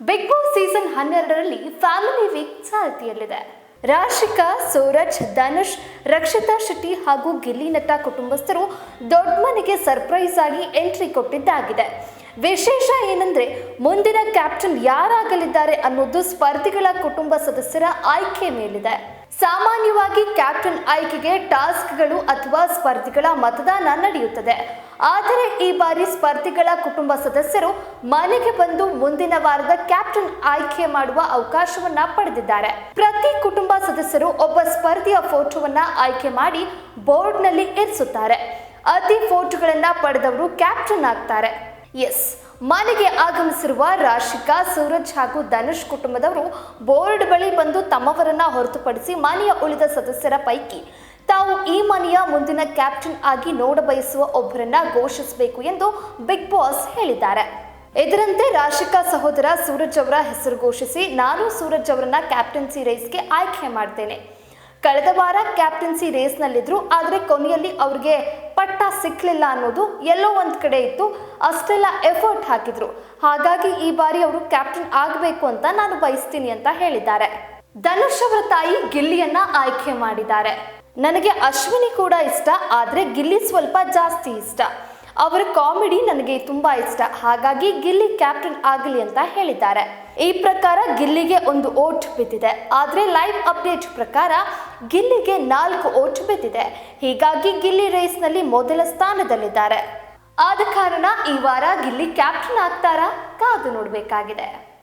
Big boss season ಹನ್ನೆರಡರಲ್ಲಿ family week ಚಾಲ್ತಿಯಲ್ಲಿದೆ. ರಾಶಿಕಾ, ಸೂರಜ್, ಧನುಷ್, ರಕ್ಷಿತಾ ಶೆಟ್ಟಿ ಹಾಗೂ ಗಿಲ್ಲಿ ನಟ ಕುಟುಂಬಸ್ಥರು ದೊಡ್ಡ ಮನೆಗೆ ಸರ್ಪ್ರೈಸ್ ಆಗಿ ಎಂಟ್ರಿ ಕೊಟ್ಟಿದ್ದಾಗಿದೆ. ವಿಶೇಷ ಏನಂದ್ರೆ ಮುಂದಿನ ಕ್ಯಾಪ್ಟನ್ ಯಾರಾಗಲಿದ್ದಾರೆ ಅನ್ನೋದು ಸ್ಪರ್ಧಿಗಳ ಕುಟುಂಬ ಸದಸ್ಯರ ಆಯ್ಕೆ ಮೇಲಿದೆ. ಸಾಮಾನ್ಯವಾಗಿ ಕ್ಯಾಪ್ಟನ್ ಆಯ್ಕೆಗೆ ಟಾಸ್ಕ್ಗಳು ಅಥವಾ ಸ್ಪರ್ಧಿಗಳ ಮತದಾನ ನಡೆಯುತ್ತದೆ. ಆದರೆ ಈ ಬಾರಿ ಸ್ಪರ್ಧಿಗಳ ಕುಟುಂಬ ಸದಸ್ಯರು ಮನೆಗೆ ಬಂದು ಮುಂದಿನ ವಾರದ ಕ್ಯಾಪ್ಟನ್ ಆಯ್ಕೆ ಮಾಡುವ ಅವಕಾಶವನ್ನ ಪಡೆದಿದ್ದಾರೆ. ಪ್ರತಿ ಕುಟುಂಬ ಸದಸ್ಯರು ಒಬ್ಬ ಸ್ಪರ್ಧಿಯ ಫೋಟೋವನ್ನ ಆಯ್ಕೆ ಮಾಡಿ ಬೋರ್ಡ್ನಲ್ಲಿ ಇರಿಸುತ್ತಾರೆ. ಅತಿ ಫೋಟೋಗಳನ್ನ ಪಡೆದವರು ಕ್ಯಾಪ್ಟನ್ ಆಗ್ತಾರೆ. ಎಸ್ ಮನೆಗೆ ಆಗಮಿಸಿರುವ ರಾಶಿಕಾ, ಸೂರಜ್ ಹಾಗೂ ಧನುಷ್ ಕುಟುಂಬದವರು ಬೋರ್ಡ್ ಬಳಿ ಬಂದು ತಮ್ಮವರನ್ನ ಹೊರತುಪಡಿಸಿ ಮನೆಯ ಉಳಿದ ಸದಸ್ಯರ ಪೈಕಿ ತಾವು ಈ ಮನೆಯ ಮುಂದಿನ ಕ್ಯಾಪ್ಟನ್ ಆಗಿ ನೋಡಬಯಸುವ ಒಬ್ಬರನ್ನ ಘೋಷಿಸಬೇಕು ಎಂದು ಬಿಗ್ ಬಾಸ್ ಹೇಳಿದ್ದಾರೆ. ಇದರಂತೆ ರಾಶಿಕಾ ಸಹೋದರ ಸೂರಜ್ ಅವರ ಹೆಸರು ಘೋಷಿಸಿ, ನಾನು ಸೂರಜ್ ಅವರನ್ನ ಕ್ಯಾಪ್ಟನ್ಸಿ ರೇಸ್ಗೆ ಆಯ್ಕೆ ಮಾಡ್ತೇನೆ. ಕಳೆದ ವಾರ ಕ್ಯಾಪ್ಟನ್ಸಿ ರೇಸ್ನಲ್ಲಿದ್ದರು ಆದರೆ ಕೊನೆಯಲ್ಲಿ ಅವ್ರಿಗೆ ಪಟ್ಟ ಸಿಕ್ಕಲಿಲ್ಲ ಅನ್ನೋದು ಎಲ್ಲೋ ಒಂದು ಕಡೆ ಇತ್ತು. ಅಷ್ಟೆಲ್ಲ ಎಫರ್ಟ್ ಹಾಕಿದ್ರು. ಹಾಗಾಗಿ ಈ ಬಾರಿ ಅವರು ಕ್ಯಾಪ್ಟನ್ ಆಗಬೇಕು ಅಂತ ನಾನು ಬಯಸ್ತೀನಿ ಅಂತ ಹೇಳಿದ್ದಾರೆ. ಧನುಷ್ ಅವರ ತಾಯಿ ಗಿಲ್ಲಿಯನ್ನ ಆಯ್ಕೆ ಮಾಡಿದ್ದಾರೆ. ನನಗೆ ಅಶ್ವಿನಿ ಕೂಡ ಇಷ್ಟ, ಆದರೆ ಗಿಲ್ಲಿ ಸ್ವಲ್ಪ ಜಾಸ್ತಿ ಇಷ್ಟ. ಅವರ ಕಾಮಿಡಿ ನನಗೆ ತುಂಬಾ ಇಷ್ಟ. ಹಾಗಾಗಿ ಗಿಲ್ಲಿ ಕ್ಯಾಪ್ಟನ್ ಆಗಲಿ ಅಂತ ಹೇಳಿದ್ದಾರೆ. ಈ ಪ್ರಕಾರ ಗಿಲ್ಲಿಗೆ ಒಂದು ಓಟ್ ಬಿದ್ದಿದೆ. ಆದರೆ ಲೈವ್ ಅಪ್ಡೇಟ್ ಪ್ರಕಾರ ಗಿಲ್ಲಿಗೆ ನಾಲ್ಕು ಓಟ್ ಬಿದ್ದಿದೆ. ಹೀಗಾಗಿ ಗಿಲ್ಲಿ ರೇಸ್ನಲ್ಲಿ ಮೊದಲ ಸ್ಥಾನದಲ್ಲಿದ್ದಾರೆ. ಆದ ಕಾರಣ ಈ ವಾರ ಗಿಲ್ಲಿ ಕ್ಯಾಪ್ಟನ್ ಆಗ್ತಾರಾ ಕಾದು ನೋಡಬೇಕಾಗಿದೆ.